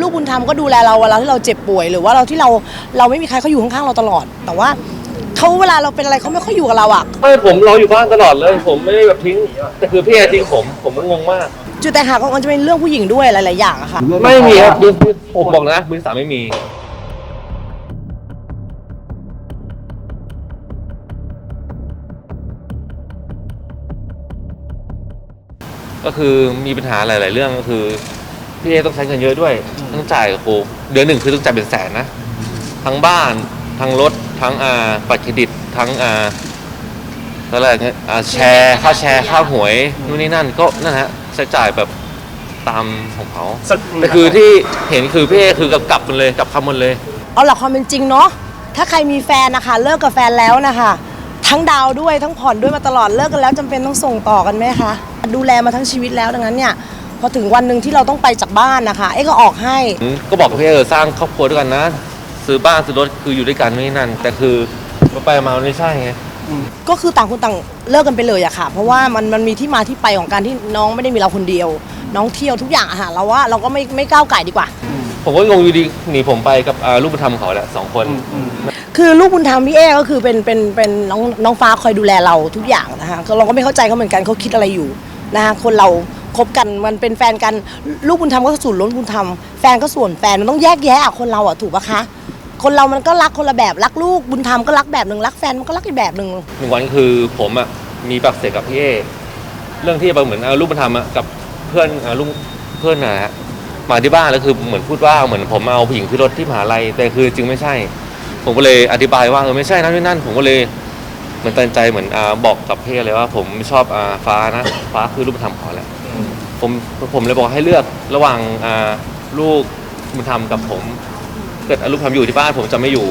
ลูกบุญธรรมก็ดูแลเราเวลาที่เราเจ็บป่วย หรือว่าเราที่เราเราไม่มีใครเขาอยู่ข้างๆเราตลอด แต่ว่าเขาเวลาเราเป็นอะไรเขาไม่ค่อยอยู่กับเราอะไม่ผมรออยู่บ้านตลอดเลย ผมไม่ได้แบบทิ้งแต่คือพี่แอร์ทิ้งผมผมก็งงมาก จุดแตกหักของมันจะเป็นเรื่องผู้หญิงด้วยหลายๆอย่างอะค่ะ ไม่มีครับมือมือผมบอกนะมือสามไม่มีก็คือมีปัญหาหลาย ๆ เรื่องก็คือ พี่เอต้องใช้เงินเยอะด้วย ต้องจ่ายกับครูเดือนหนึ่งคือต้องจ่ายเป็นแสนนะ ทั้งบ้าน ทั้งรถ ทั้งอ่าบัตรเครดิต ทั้งอ่าอะไรเงี้ยอ่าแชร์ค่าแชร์ค่าหวยนู่นนี่นั่นก็นั่นฮะใช้จ่ายแบบตามของเขา แต่คือที่เห็นคือพี่เอคือกลับกลับมันเลยกลับคำมันเลย เอาหลักความเป็นจริงเนาะ ถ้าใครมีแฟนนะคะ เลิกกับแฟนแล้วนะคะ ทั้งดาวด้วยทั้งผ่อนด้วยมาตลอดเลิกกันแล้วจำเป็นต้องส่งต่อกันไหมคะ ดูแลมาทั้งชีวิตแล้วดังนั้นเนี่ย พอถึงวันหนึ่งที่เราต้องไปจากบ้านนะคะเอ๊ก็ออกให้ก็บอกกับพี่เออสร้างครอบครัวด้วยกันนะ ซื้อบ้านซื้อรถคืออยู่ด้วยกันไม่นั่น แต่คือไปๆมามันไม่ใช่ไง ก็คือต่างคนต่างเลิกกันไปเลยอะค่ะ เพราะว่ามันมันมีที่มาที่ไปของการที่น้องไม่ได้มีเราคนเดียว น้องเที่ยวทุกอย่างอะค่ะเราว่าเราก็ไม่ไม่ก้าวไก่ดีกว่า ผมก็งงอยู่ดีหนีผมไปกับอ่าลูกบุญธรรมเขาแหละสองคน คือลูกบุญธรรมพี่เอก็คือเป็นเป็นเป็นน้องน้องฟ้าคอยดูแลเราทุกอย่างนะคะก็เราก็ไม่เข้าใจเขาเหมือนกันเขาคิดอะไรอยู่นะคะคนเรา คบกันมันเป็นแฟนกันลูกบุญธรรมก็ส่วนล้นบุญธรรมแฟนก็ส่วนแฟนมันต้องแยกแยะอะคนเราอะถูกปะคะ คนเรามันก็รักคนละแบบรักลูกบุญธรรมก็รักแบบหนึ่งรักแฟนมันก็รักอีกแบบหนึ่งหนึ่งวันคือผมอะมีปากเสียงกับพี่เอเรื่องที่แบบเหมือนเอาลูกบุญธรรมอะกับเพื่อนอ่าลุงเพื่อนนะฮะมาที่บ้านแล้วคือเหมือนพูดว่าเหมือนผมเอาผู้หญิงขึ้นรถที่มหาลัยแต่คือจริงไม่ใช่ ผมก็เลยอธิบายว่าเออไม่ใช่นะไม่นั่น ผมก็เลยเหมือนตัดใจเหมือนอาบอกกับพี่เลยว่า ผมไม่ชอบอ่าฟ้านะฟ้าคือลูกบุญธรรมขอแหละ ผมผมเลยบอกให้เลือกระหว่างอ่าลูกบุญธรรมกับผมเกิดลูกบุญธรรมอยู่ที่บ้านผมจะไม่อยู่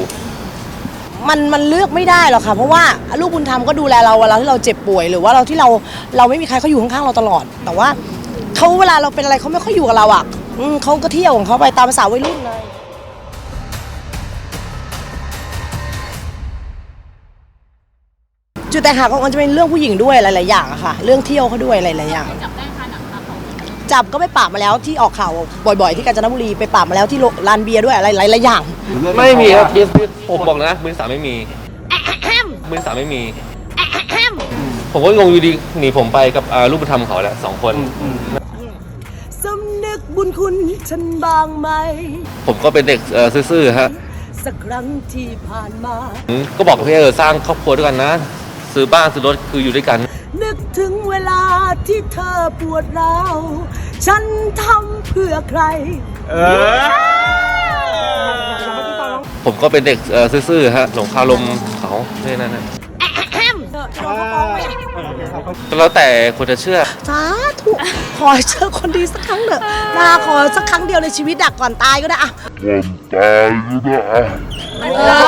มันมันเลือกไม่ได้หรอกค่ะ เพราะว่าลูกบุญธรรมก็ดูแลเราเวลาที่เราเจ็บป่วยหรือว่าเราที่เราเราไม่มีใครเขาอยู่ข้างๆเราตลอด แต่ว่าเขาเวลาเราเป็นอะไรเขาไม่ค่อยอยู่กับเราอะอืมเขาก็เที่ยวของเขาไปตามภาษาวัยรุ่นเลยจุดแตกหักของมันจะเป็นเรื่องผู้หญิงด้วยหลายๆอย่างอะค่ะ เรื่องเที่ยวเขาด้วยหลายๆอย่าง จับได้ จับก็ไปปราบมาแล้วที่ออกข่าวบ่อยๆ ที่กาญจนบุรีไปปราบมาแล้วที่โรลานเบียร์ด้วยอะไรหลายๆอย่าง ไม่มีครับเคสผมบอกนะมือสามไม่มีมือสามไม่มี ผมก็งงอยู่ดีหนีผมไปกับอ่าลูกบุญธรรมเขาแหละสองคน สำนึกบุญคุณฉันบ้างไหม ผมก็เป็นเด็กเอ่อซื่อๆฮะสักครั้งที่ผ่านมา ก็บอกกับพี่เออสร้างครอบครัวด้วยกันนะ ซื้อบ้านซื้อรถคืออยู่ด้วยกัน นึกถึงเวลาที่เธอปวดร้าวฉันทำเพื่อใครผมก็เป็นเด็กเอ่อซื่อๆฮะหลงคารมเขาแค่นั้นนะก็แล้วแต่คนจะเชื่อ สาธุขอให้เจอคนดีสักครั้งเถอะนาขอสักครั้งเดียวในชีวิตดักก่อนตายก็ได้อะก่อนต